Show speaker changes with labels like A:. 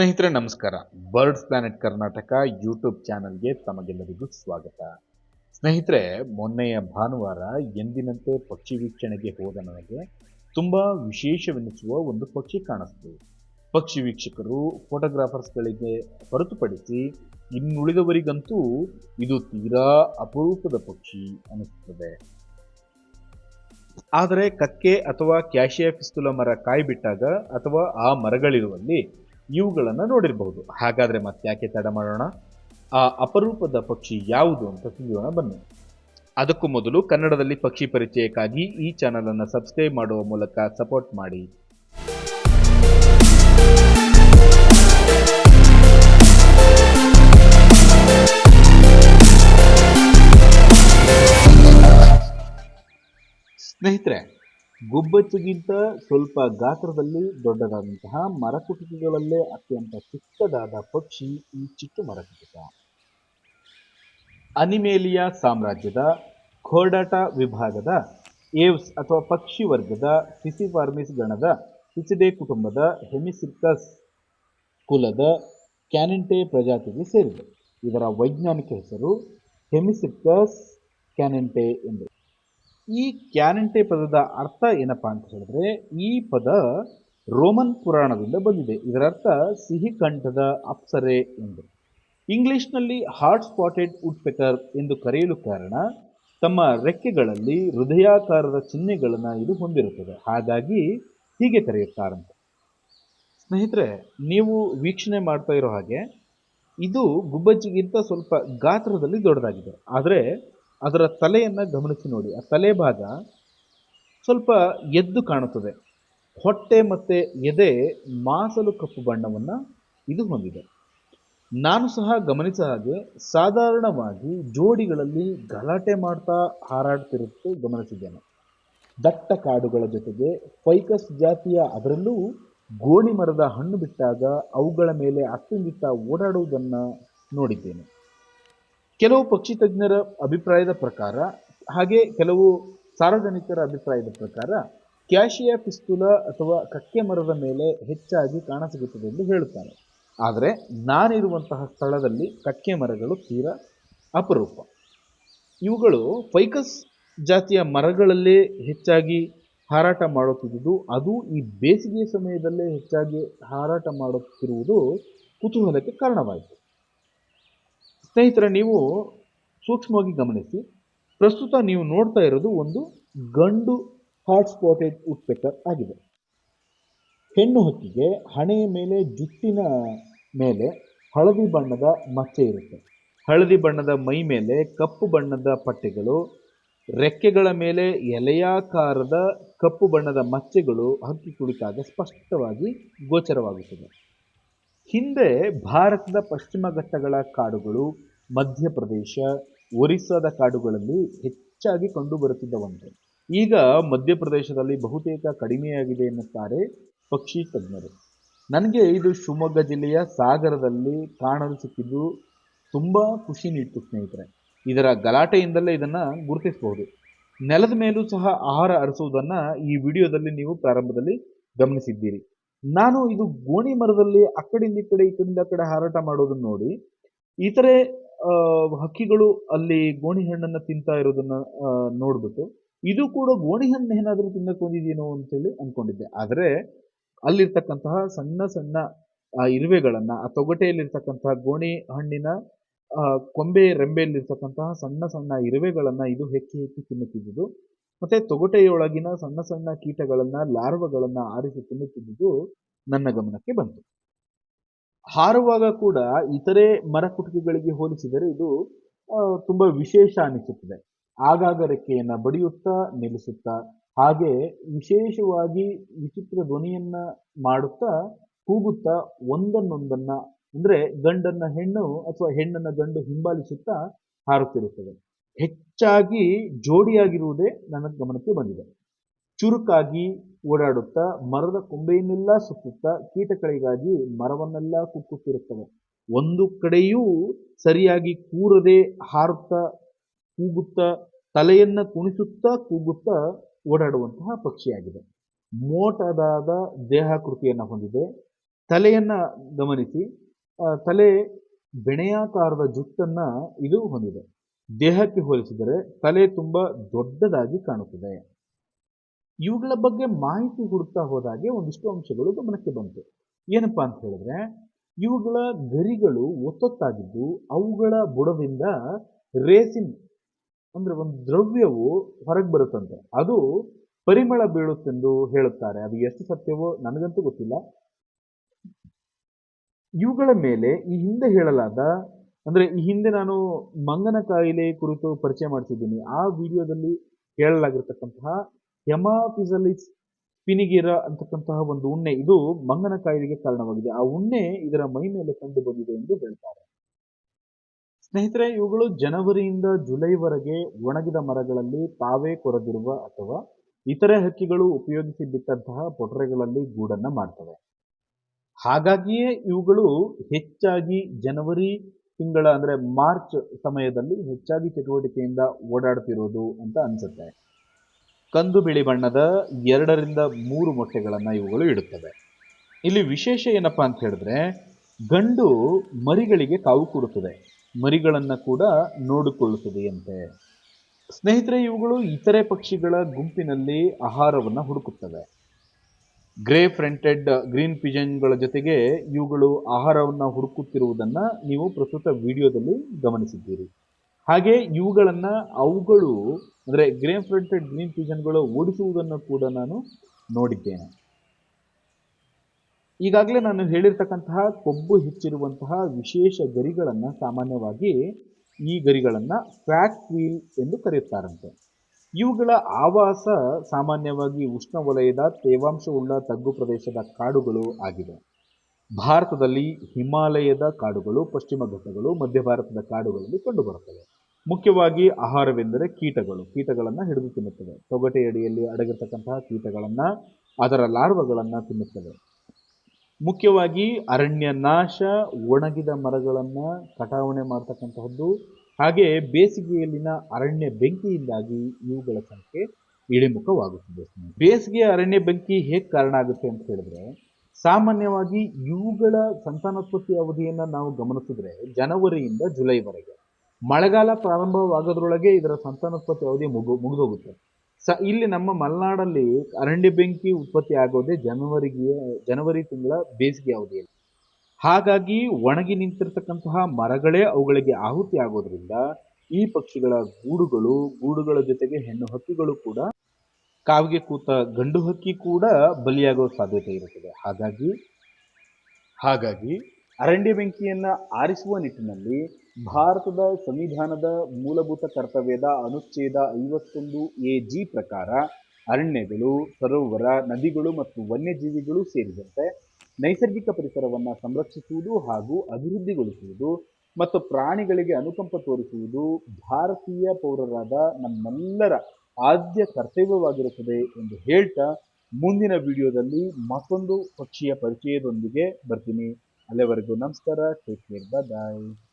A: ಸ್ನೇಹಿತರೆ, ನಮಸ್ಕಾರ. Birds planet Karnataka YouTube ಚಾನಲ್ಗೆ ತಮಗೆಲ್ಲರಿಗೂ ಸ್ವಾಗತ. ಸ್ನೇಹಿತರೆ, ಮೊನ್ನೆಯ ಭಾನುವಾರ ಎಂದಿನಂತೆ ಪಕ್ಷಿ ವೀಕ್ಷಣೆಗೆ ಹೋದ ನನಗೆ ತುಂಬ ವಿಶೇಷವೆನಿಸುವ ಒಂದು ಪಕ್ಷಿ ಕಾಣಿಸ್ತು. ಪಕ್ಷಿ ವೀಕ್ಷಕರು ಫೋಟೋಗ್ರಾಫರ್ಸ್ಗಳಿಗೆ ಹೊರತುಪಡಿಸಿ ಇನ್ನುಳಿದವರಿಗಂತೂ ಇದು ತೀರಾ ಅಪರೂಪದ ಪಕ್ಷಿ ಅನಿಸುತ್ತದೆ ಆದರೆ ಕಕ್ಕೆ ಅಥವಾ ಕ್ಯಾಶಿಯಾ ಪಿಸ್ತುಲ ಮರ ಕಾಯಿಬಿಟ್ಟಾಗ ಅಥವಾ ಆ ಮರಗಳಿರುವಲ್ಲಿ ಇವುಗಳನ್ನು ನೋಡಿರಬಹುದು. ಹಾಗಾದ್ರೆ ಮತ್ತ್ಯಾಕೆ ತಡ ಮಾಡೋಣ? ಆ ಅಪರೂಪದ ಪಕ್ಷಿ ಯಾವುದು ಅಂತ ತಿಳಿಯೋಣ ಬನ್ನಿ. ಅದಕ್ಕೂ ಮೊದಲು ಕನ್ನಡದಲ್ಲಿ ಪಕ್ಷಿ ಪರಿಚಯಕ್ಕಾಗಿ ಈ ಚಾನಲನ್ನು ಸಬ್ಸ್ಕ್ರೈಬ್ ಮಾಡುವ ಮೂಲಕ ಸಪೋರ್ಟ್ ಮಾಡಿ. ಸ್ನೇಹಿತರೆ ಗುಬ್ಬಚ್ಚಿಗಿಂತ ಸ್ವಲ್ಪ ಗಾತ್ರದಲ್ಲಿ ದೊಡ್ಡದಾದಂತಹ ಮರಕುಟಿಕೆಗಳಲ್ಲೇ ಅತ್ಯಂತ ಚಿಕ್ಕದಾದ ಪಕ್ಷಿ ಈ ಚಿಕ್ಕ ಮರಕುಟಿಕ. ಅನಿಮೇಲಿಯಾ ಸಾಮ್ರಾಜ್ಯದ ಖೋರ್ಡಾಟ ವಿಭಾಗದ ಏವ್ಸ್ ಅಥವಾ ಪಕ್ಷಿ ವರ್ಗದ ಫಿಸಿಫಾರ್ಮಿಸ್ ಗಣದ ಸಿಸಿಡೆ ಕುಟುಂಬದ ಹೆಮಿಸಿರ್ಕಸ್ ಕುಲದ ಕ್ಯಾನೆಂಟೆ ಪ್ರಜಾತಿಗೆ ಸೇರಿದೆ. ಇದರ ವೈಜ್ಞಾನಿಕ ಹೆಸರು ಹೆಮಿಸಿರ್ಕಸ್ ಕ್ಯಾನೆಂಟೆ ಎಂದು ಈ ಕ್ಯಾನಂಟೆ ಪದದ ಅರ್ಥ ಏನಪ್ಪ ಅಂತ ಹೇಳಿದ್ರೆ, ಈ ಪದ ರೋಮನ್ ಪುರಾಣದಿಂದ ಬಂದಿದೆ. ಇದರ ಅರ್ಥ ಸಿಹಿ ಕಂಠದ ಅಪ್ಸರೆ ಎಂದು. ಇಂಗ್ಲಿಷ್ನಲ್ಲಿ ಹಾರ್ಟ್ ಸ್ಪಾಟೆಡ್ ವುಡ್ಪೆಕರ್ ಎಂದು ಕರೆಯಲು ಕಾರಣ, ತಮ್ಮ ರೆಕ್ಕೆಗಳಲ್ಲಿ ಹೃದಯಾಕಾರದ ಚಿಹ್ನೆಗಳನ್ನು ಇದು ಹೊಂದಿರುತ್ತದೆ. ಹಾಗಾಗಿ ಹೀಗೆ ಕರೆಯುತ್ತಾರಂತೆ ಸ್ನೇಹಿತರೆ, ನೀವು ವೀಕ್ಷಣೆ ಮಾಡ್ತಾ ಇರೋ ಹಾಗೆ, ಇದು ಗುಬ್ಬಚ್ಚಿಗಿಂತ ಸ್ವಲ್ಪ ಗಾತ್ರದಲ್ಲಿ ದೊಡ್ಡದಾಗಿದೆ. ಆದರೆ ಅದರ ತಲೆಯನ್ನು ಗಮನಿಸಿ ನೋಡಿ. ಆ ತಲೆ ಭಾಗ ಸ್ವಲ್ಪ ಎದ್ದು ಕಾಣುತ್ತದೆ. ಹೊಟ್ಟೆ ಮತ್ತು ಎದೆ ಮಾಸಲು ಕಪ್ಪು ಬಣ್ಣವನ್ನು ಇದು ಹೊಂದಿದೆ. ನಾನು ಸಹ ಗಮನಿಸ ಹಾಗೆ ಸಾಧಾರಣವಾಗಿ ಜೋಡಿಗಳಲ್ಲಿ ಗಲಾಟೆ ಮಾಡ್ತಾ ಹಾರಾಡ್ತಿರುತ್ತೆ ಗಮನಿಸಿದ್ದೇನೆ. ದಟ್ಟ ಕಾಡುಗಳ ಜೊತೆಗೆ ಫೈಕಸ್ ಜಾತಿಯ ಅದರಲ್ಲೂ ಗೋಣಿ ಮರದ ಹಣ್ಣು ಬಿಟ್ಟಾಗ ಅವುಗಳ ಮೇಲೆ ಅತ್ತಿಂದಿತ್ತ ಓಡಾಡುವುದನ್ನು ನೋಡಿದ್ದೇನೆ. ಕೆಲವು ಪಕ್ಷಿ ತಜ್ಞರ ಅಭಿಪ್ರಾಯದ ಪ್ರಕಾರ, ಹಾಗೆ ಕೆಲವು ಸಾರ್ವಜನಿಕರ ಅಭಿಪ್ರಾಯದ ಪ್ರಕಾರ, ಕ್ಯಾಶಿಯಾ ಪಿಸ್ತುಲ ಅಥವಾ ಕಕ್ಕೆ ಮರದ ಮೇಲೆ ಹೆಚ್ಚಾಗಿ ಕಾಣಸಿಗುತ್ತದೆ ಎಂದು ಹೇಳುತ್ತಾರೆ. ಆದರೆ, ನಾನಿರುವಂತಹ ಸ್ಥಳದಲ್ಲಿ ಕಕ್ಕೆ ಮರಗಳು ತೀರಾ ಅಪರೂಪ. ಇವುಗಳು ಫೈಕಸ್ ಜಾತಿಯ ಮರಗಳಲ್ಲೇ ಹೆಚ್ಚಾಗಿ ಹಾರಾಟ ಮಾಡುತ್ತಿದ್ದುದು, ಅದು ಈ ಬೇಸಿಗೆ ಸಮಯದಲ್ಲೇ ಹೆಚ್ಚಾಗಿ ಹಾರಾಟ ಮಾಡುತ್ತಿರುವುದು ಕುತೂಹಲಕ್ಕೆ ಕಾರಣವಾಯಿತು. ಸ್ನೇಹಿತರೆ, ನೀವು ಸೂಕ್ಷ್ಮವಾಗಿ ಗಮನಿಸಿ, ಪ್ರಸ್ತುತ ನೀವು ನೋಡ್ತಾ ಇರೋದು ಒಂದು ಗಂಡು ಹಾಟ್ ಸ್ಪಾಟೆಡ್ ಉಟ್ಪೆಕರ್ ಆಗಿದೆ. ಹೆಣ್ಣು ಹಕ್ಕಿಗೆ ಹಣೆಯ ಮೇಲೆ, ಜುಟ್ಟಿನ ಮೇಲೆ ಹಳದಿ ಬಣ್ಣದ ಮಚ್ಚೆ ಇರುತ್ತೆ. ಹಳದಿ ಬಣ್ಣದ ಮೈ ಮೇಲೆ, ಕಪ್ಪು ಬಣ್ಣದ ಪಟ್ಟೆಗಳು, ರೆಕ್ಕೆಗಳ ಮೇಲೆ ಎಲೆಯಾಕಾರದ ಕಪ್ಪು ಬಣ್ಣದ ಮಚ್ಚೆಗಳು ಹಕ್ಕಿ ಕುಳಿತಾಗ ಸ್ಪಷ್ಟವಾಗಿ ಗೋಚರವಾಗುತ್ತದೆ. ಹಿಂದೆ ಭಾರತದ ಪಶ್ಚಿಮ ಘಟ್ಟಗಳ ಕಾಡುಗಳು, ಮಧ್ಯಪ್ರದೇಶ, ಒರಿಸ್ಸಾದ ಕಾಡುಗಳಲ್ಲಿ ಹೆಚ್ಚಾಗಿ ಕಂಡುಬರುತ್ತಿದ್ದವಂತೆ ಈಗ ಮಧ್ಯಪ್ರದೇಶದಲ್ಲಿ ಬಹುತೇಕ ಕಡಿಮೆಯಾಗಿದೆ ಎನ್ನುತ್ತಾರೆ ಪಕ್ಷಿ ತಜ್ಞರು. ನನಗೆ ಇದು ಶಿವಮೊಗ್ಗ ಜಿಲ್ಲೆಯ ಸಾಗರದಲ್ಲಿ ಕಾಣಲು ಸಿಕ್ಕಿದ್ದು ತುಂಬ ಖುಷಿ ನೀಡ್ತು ಸ್ನೇಹಿತರೆ. ಇದರ ಗಲಾಟೆಯಿಂದಲೇ ಇದನ್ನು ಗುರುತಿಸಬಹುದು. ನೆಲದ ಮೇಲೂ ಸಹ ಆಹಾರ ಅರಸುವುದನ್ನು ಈ ವಿಡಿಯೋದಲ್ಲಿ ನೀವು ಪ್ರಾರಂಭದಲ್ಲಿ ಗಮನಿಸಿದ್ದೀರಿ. ನಾನು ಇದು ಗೋಣಿ ಮರದಲ್ಲಿ ಆ ಕಡೆಯಿಂದ ಈ ಕಡೆ, ಈ ಕಡೆಯಿಂದ ಆ ಕಡೆ ಹಾರಾಟ ಮಾಡೋದನ್ನ ನೋಡಿ ಇತರೆ ಹಕ್ಕಿಗಳು ಅಲ್ಲಿ ಗೋಣಿ ಹಣ್ಣನ್ನು ತಿಂತಾ ಇರೋದನ್ನ ನೋಡ್ಬಿಟ್ಟು, ಇದು ಕೂಡ ಗೋಣಿ ಹಣ್ಣು ಏನಾದರೂ ತಿನ್ನಕ್ಕೆ ಬಂದಿದೆಯೇನೋ ಅಂತೇಳಿ ಅಂದ್ಕೊಂಡಿದ್ದೆ ಆದರೆ, ಅಲ್ಲಿರ್ತಕ್ಕಂತಹ ಸಣ್ಣ ಸಣ್ಣ ಇರುವೆಗಳನ್ನು, ಆ ತೊಗಟೆಯಲ್ಲಿರ್ತಕ್ಕಂತಹ ಗೋಣಿ ಹಣ್ಣಿನ ಕೊಂಬೆ ರೆಂಬೆಯಲ್ಲಿರ್ತಕ್ಕಂತಹ ಸಣ್ಣ ಸಣ್ಣ ಇರುವೆಗಳನ್ನ ಇದು ಹೆಚ್ಚು ಹೆಚ್ಚು ತಿನ್ನುತ್ತಿದ್ದುದು ಮತ್ತೆ ತೊಗಟೆಯೊಳಗಿನ ಸಣ್ಣ ಸಣ್ಣ ಕೀಟಗಳನ್ನ, ಲಾರ್ವಗಳನ್ನ ಆರಿಸಿ ತಿನ್ನುತ್ತಿದ್ದುದು ನನ್ನ ಗಮನಕ್ಕೆ ಬಂತು. ಹಾರುವಾಗ ಕೂಡ ಇತರೆ ಮರಕುಟುಕಿಗಳಿಗೆ ಹೋಲಿಸಿದರೆ ಇದು ತುಂಬಾ ವಿಶೇಷ ಅನಿಸುತ್ತದೆ. ಆಗಾಗ ರೆಕ್ಕೆಯನ್ನ ಬಡಿಯುತ್ತಾ, ನಿಲ್ಲಿಸುತ್ತಾ, ಹಾಗೆ ವಿಶೇಷವಾಗಿ ವಿಚಿತ್ರ ಧ್ವನಿಯನ್ನ ಮಾಡುತ್ತಾ, ಕೂಗುತ್ತಾ, ಒಂದನ್ನೊಂದನ್ನ, ಅಂದ್ರೆ ಗಂಡನ್ನ ಹೆಣ್ಣು ಅಥವಾ ಹೆಣ್ಣನ್ನ ಗಂಡು ಹಿಂಬಾಲಿಸುತ್ತಾ ಹಾರುತ್ತಿರುತ್ತದೆ. ಹೆಚ್ಚಾಗಿ ಜೋಡಿಯಾಗಿರುವುದೇ ನನ್ನ ಗಮನಕ್ಕೆ ಬಂದಿದೆ. ಚುರುಕಾಗಿ ಓಡಾಡುತ್ತಾ, ಮರದ ಕೊಂಬೆಯನ್ನೆಲ್ಲ ಸುತ್ತುತ್ತಾ ಕೀಟಗಳಿಗಾಗಿ ಮರವನ್ನೆಲ್ಲ ಕುಕ್ಕುತ್ತಿರುತ್ತವೆ. ಒಂದು ಕಡೆಯೂ ಸರಿಯಾಗಿ ಕೂರದೆ ಹಾರುತ್ತಾ, ಕೂಗುತ್ತಾ, ತಲೆಯನ್ನು ಕುಣಿಸುತ್ತಾ, ಕೂಗುತ್ತಾ ಓಡಾಡುವಂತಹ ಪಕ್ಷಿಯಾಗಿದೆ. ಮೋಟದಾದ ದೇಹಾಕೃತಿಯನ್ನು ಹೊಂದಿದೆ. ತಲೆಯನ್ನು ಗಮನಿಸಿ ತಲೆ ಬೆಣೆಯಾಕಾರದ ಜುಟ್ಟನ್ನು ಇದು ಹೊಂದಿದೆ. ದೇಹಕ್ಕೆ ಹೋಲಿಸಿದರೆ ತಲೆ ತುಂಬ ದೊಡ್ಡದಾಗಿ ಕಾಣುತ್ತದೆ. ಇವುಗಳ ಬಗ್ಗೆ ಮಾಹಿತಿ ಹುಡುಕ್ತಾ ಹೋದಾಗೆ ಒಂದಿಷ್ಟು ಅಂಶಗಳು ಗಮನಕ್ಕೆ ಬಂತು. ಏನಪ್ಪಾ ಅಂತ ಹೇಳಿದ್ರೆ, ಇವುಗಳ ಗರಿಗಳು ಒತ್ತೊತ್ತಾಗಿದ್ದು ಅವುಗಳ ಬುಡದಿಂದ ರೇಸಿನ್ ಅಂದ್ರೆ ಒಂದು ದ್ರವ್ಯವು ಹೊರಗೆ ಬರುತ್ತಂತೆ. ಅದು ಪರಿಮಳ ಬೀಳುತ್ತೆಂದು ಹೇಳುತ್ತಾರೆ. ಅದು ಎಷ್ಟು ಸತ್ಯವೋ ನನಗಂತೂ ಗೊತ್ತಿಲ್ಲ. ಇವುಗಳ ಮೇಲೆ ಈ ಹಿಂದೆ ಹೇಳಲಾದ ಅಂದ್ರೆ ಈ ಹಿಂದೆ ನಾನು ಮಂಗನ ಕಾಯಿಲೆ ಕುರಿತು ಪರಿಚಯ ಮಾಡಿಸಿದ್ದೀನಿ ಆ ವಿಡಿಯೋದಲ್ಲಿ ಹೇಳಲಾಗಿರ್ತಕ್ಕಂತಹ ಹೆಮಾಫಿಸಲಿಸ್ ಪಿನಿಗಿರ ಅಂತಕ್ಕಂತಹ ಒಂದು ಉಣ್ಣೆ, ಇದು ಮಂಗನ ಕಾಯಿಲೆಗೆ ಕಾರಣವಾಗಿದೆ. ಆ ಉಣ್ಣೆ ಇದರ ಮೈ ಮೇಲೆ ಕಂಡು ಬಂದಿದೆ ಎಂದು ಹೇಳ್ತಾರೆ. ಸ್ನೇಹಿತರೆ, ಇವುಗಳು ಜನವರಿಯಿಂದ ಜುಲೈವರೆಗೆ ಒಣಗಿದ ಮರಗಳಲ್ಲಿ ತಾವೇ ಕೊರೆದಿರುವ ಅಥವಾ ಇತರೆ ಹಕ್ಕಿಗಳು ಉಪಯೋಗಿಸಿ ಬಿಟ್ಟಂತಹ ಪೊಟರೆಗಳಲ್ಲಿ ಗೂಡನ್ನ ಮಾಡ್ತವೆ. ಹಾಗಾಗಿಯೇ ಇವುಗಳು ಹೆಚ್ಚಾಗಿ ಜನವರಿ ತಿಂಗಳ ಅಂದರೆ ಮಾರ್ಚ್ ಸಮಯದಲ್ಲಿ ಹೆಚ್ಚಾಗಿ ಚಟುವಟಿಕೆಯಿಂದ ಓಡಾಡ್ತಿರೋದು ಅಂತ ಅನಿಸುತ್ತೆ. ಕಂದು ಬಿಳಿ ಬಣ್ಣದ ಎರಡರಿಂದ ಮೂರು ಮೊಟ್ಟೆಗಳನ್ನು ಇವುಗಳು ಇಡುತ್ತವೆ. ಇಲ್ಲಿ ವಿಶೇಷ ಏನಪ್ಪ ಅಂತ ಹೇಳಿದ್ರೆ, ಗಂಡು ಮರಿಗಳಿಗೆ ಕಾವು ಕೊಡುತ್ತದೆ. ಮರಿಗಳನ್ನು ಕೂಡ ನೋಡಿಕೊಳ್ಳುತ್ತದೆಯಂತೆ ಸ್ನೇಹಿತರೆ, ಇವುಗಳು ಇತರೆ ಪಕ್ಷಿಗಳ ಗುಂಪಿನಲ್ಲಿ ಆಹಾರವನ್ನು ಹುಡುಕುತ್ತವೆ. ಗ್ರೇ ಫ್ರಂಟೆಡ್ ಗ್ರೀನ್ ಪಿಜನ್ಗಳ ಜೊತೆಗೆ ಇವುಗಳು ಆಹಾರವನ್ನು ಹುಡುಕುತ್ತಿರುವುದನ್ನು ನೀವು ಪ್ರಸ್ತುತ ವಿಡಿಯೋದಲ್ಲಿ ಗಮನಿಸಿದ್ದೀರಿ. ಹಾಗೆ ಇವುಗಳನ್ನು ಅವುಗಳು, ಅಂದರೆ ಗ್ರೇ ಫ್ರಂಟೆಡ್ ಗ್ರೀನ್ ಪಿಜನ್ಗಳು ಓಡಿಸುವುದನ್ನು ಕೂಡ ನಾನು ನೋಡಿದ್ದೇನೆ. ಈಗಾಗಲೇ ನಾನು ಹೇಳಿರ್ತಕ್ಕಂತಹ ಕೊಬ್ಬು ಹೆಚ್ಚಿರುವಂತಹ ವಿಶೇಷ ಗರಿಗಳನ್ನು ಸಾಮಾನ್ಯವಾಗಿ ಈ ಗರಿಗಳನ್ನು ಫ್ಯಾಟ್ ವೀಲ್ ಎಂದು ಕರೆಯುತ್ತಾರಂತೆ. ಇವುಗಳ ಆವಾಸ ಸಾಮಾನ್ಯವಾಗಿ ಉಷ್ಣವಲಯದ ತೇವಾಂಶವುಳ್ಳ ತಗ್ಗು ಪ್ರದೇಶದ ಕಾಡುಗಳು ಆಗಿದೆ. ಭಾರತದಲ್ಲಿ ಹಿಮಾಲಯದ ಕಾಡುಗಳು, ಪಶ್ಚಿಮ ಘಟ್ಟಗಳು, ಮಧ್ಯ ಭಾರತದ ಕಾಡುಗಳಲ್ಲಿ ಕಂಡುಬರುತ್ತವೆ. ಮುಖ್ಯವಾಗಿ ಆಹಾರವೆಂದರೆ ಕೀಟಗಳು. ಕೀಟಗಳನ್ನು ಹಿಡಿದು ತಿನ್ನುತ್ತವೆ. ತೊಗಟೆಯಡಿಯಲ್ಲಿ ಅಡಗಿರ್ತಕ್ಕಂತಹ ಕೀಟಗಳನ್ನು, ಅದರ ಲಾರ್ವಗಳನ್ನು ತಿನ್ನುತ್ತವೆ. ಮುಖ್ಯವಾಗಿ ಅರಣ್ಯ ನಾಶ ಒಣಗಿದ ಮರಗಳನ್ನು ಕಟಾವಣೆ ಮಾಡ್ತಕ್ಕಂತಹದ್ದು ಹಾಗೆ ಬೇಸಿಗೆಯಲ್ಲಿನ ಅರಣ್ಯ ಬೆಂಕಿಯಿಂದಾಗಿ ಇವುಗಳ ಸಂಖ್ಯೆ ಇಳಿಮುಖವಾಗುತ್ತದೆ. ಬೇಸಿಗೆ ಅರಣ್ಯ ಬೆಂಕಿ ಹೇಗೆ ಕಾರಣ ಆಗುತ್ತೆ ಅಂತ ಹೇಳಿದ್ರೆ, ಸಾಮಾನ್ಯವಾಗಿ ಇವುಗಳ ಸಂತಾನೋತ್ಪತ್ತಿ ಅವಧಿಯನ್ನು ನಾವು ಗಮನಿಸಿದ್ರೆ ಜನವರಿಯಿಂದ ಜುಲೈವರೆಗೆ. ಮಳೆಗಾಲ ಪ್ರಾರಂಭವಾಗೋದ್ರೊಳಗೆ ಇದರ ಸಂತಾನೋತ್ಪತ್ತಿ ಅವಧಿ ಮುಗು, ಮುಗಿದೋಗುತ್ತೆ. ಸ, ಇಲ್ಲಿ ನಮ್ಮ ಮಲೆನಾಡಲ್ಲಿ ಅರಣ್ಯ ಬೆಂಕಿ ಉತ್ಪತ್ತಿ ಆಗೋದೇ ಜನವರಿಗೆ, ಜನವರಿ ತಿಂಗಳ ಬೇಸಿಗೆ ಅವಧಿಯಲ್ಲಿ. ಹಾಗಾಗಿ ಒಣಗಿ ನಿಂತಿರ್ತಕ್ಕಂತಹ ಮರಗಳೇ ಅವುಗಳಿಗೆ ಆಹುತಿ ಆಗೋದ್ರಿಂದ ಈ ಪಕ್ಷಿಗಳ ಗೂಡುಗಳು, ಗೂಡುಗಳ ಜೊತೆಗೆ ಹೆಣ್ಣು ಹಕ್ಕಿಗಳು ಕೂಡ ಕಾವಿಗೆ ಕೂತ ಗಂಡು ಹಕ್ಕಿ ಕೂಡ ಬಲಿಯಾಗುವ ಸಾಧ್ಯತೆ ಇರುತ್ತದೆ. ಹಾಗಾಗಿ ಹಾಗಾಗಿ ಅರಣ್ಯ ಬೆಂಕಿಯನ್ನು ಆರಿಸುವ ನಿಟ್ಟಿನಲ್ಲಿ ಭಾರತದ ಸಂವಿಧಾನದ ಮೂಲಭೂತ ಕರ್ತವ್ಯದ ಅನುಚ್ಛೇದ ಐವತ್ತೊಂದು ಎ ಜಿ ಪ್ರಕಾರ ಅರಣ್ಯಗಳು, ಸರೋವರ, ನದಿಗಳು ಮತ್ತು ವನ್ಯಜೀವಿಗಳು ಸೇರಿದಂತೆ ನೈಸರ್ಗಿಕ ಪರಿಸರವನ್ನು ಸಂರಕ್ಷಿಸುವುದು ಹಾಗೂ ಅಭಿವೃದ್ಧಿಗೊಳಿಸುವುದು ಮತ್ತು ಪ್ರಾಣಿಗಳಿಗೆ ಅನುಕಂಪ ತೋರಿಸುವುದು ಭಾರತೀಯ ಪೌರರಾದ ನಮ್ಮೆಲ್ಲರ ಆದ್ಯ ಕರ್ತವ್ಯವಾಗಿರುತ್ತದೆ ಎಂದು ಹೇಳ್ತಾ ಮುಂದಿನ ವಿಡಿಯೋದಲ್ಲಿ ಮತ್ತೊಂದು ಪಕ್ಷಿಯ ಪರಿಚಯದೊಂದಿಗೆ ಬರ್ತೀನಿ. ಅಲ್ಲಿವರೆಗೂ ನಮಸ್ಕಾರ. Take care bye